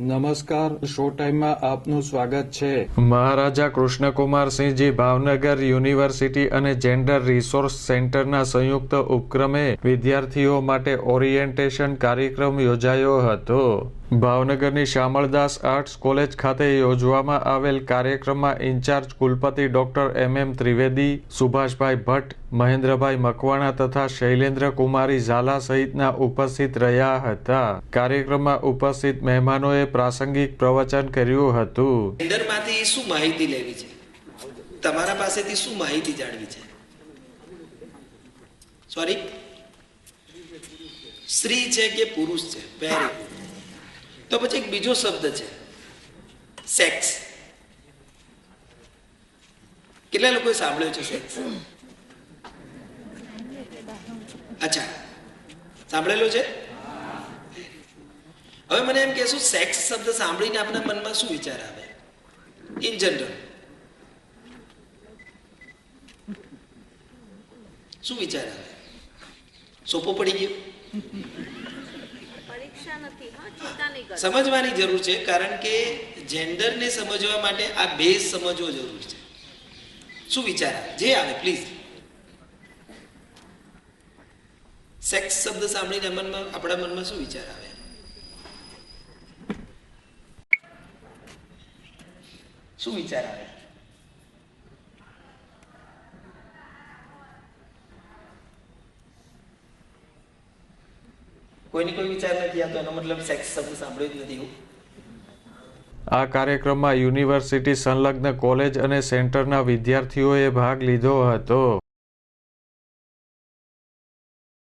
નમસ્કાર, શો ટાઈમમાં આપનું સ્વાગત છે. મહારાજા કૃષ્ણકુમારસિંહજી ભાવનગર યુનિવર્સિટી અને જેન્ડર રિસોર્સ સેન્ટરના સંયુક્ત ઉપક્રમે વિદ્યાર્થીઓ માટે ઓરિએન્ટેશન કાર્યક્રમ યોજાયો હતો. ભાવનગરની શામળદાસ આર્ટ્સ કોલેજ ખાતે યોજવામાં આવેલ કાર્યક્રમમાં ઇન્ચાર્જ કુલપતિ doctor M M Trivedi, Subhashbhai Bhatt, Mahendrabhai Makwana તથા શૈલેન્દ્ર કુમારી ઝાલા સહિતના ઉપસ્થિત રહ્યા હતા. કાર્યક્રમમાં ઉપસ્થિત મહેમાનોએ પ્રાસંગિક પ્રવચન કર્યું હતું. જેન્ડરમાંથી શું માહિતી લેવી છે? તમારા પાસેથી શું માહિતી જાણવી છે? સોરી સ્ત્રી છે કે પુરુષ છે? વેરી તો પછી એક બીજો શબ્દ છે. સેક્સ કેટલા લોકોએ સાંભળ્યો છે સેક્સ અચ્છા. સાંભળેલો છે? હવે મને એમ કહેશું સેક્સ શબ્દ સાંભળીને આપણા મનમાં શું વિચાર આવે? ઇન જનરલ શું વિચાર આવે? સોપો પડી ગયો. સમજવાની જરૂર છે કારણ કે જેન્ડરને સમજવા માટે આ બેઝ સમજવો જરૂર છે. શું વિચાર આવે? જે આવે પ્લીઝ સેક્સ શબ્દ સાંભળીને મનમાં આપણા મનમાં શું વિચાર આવે? શું વિચાર આવે? કોઈને કોઈ વિચાર નથી આવતો એનો મતલબ સેક્સ શબ્દ સાંભળ્યો જ નથી એવું. આ કાર્યક્રમમાં યુનિવર્સિટી સંલગ્ન કોલેજ અને સેન્ટરના વિદ્યાર્થીઓએ ભાગ લીધો હતો.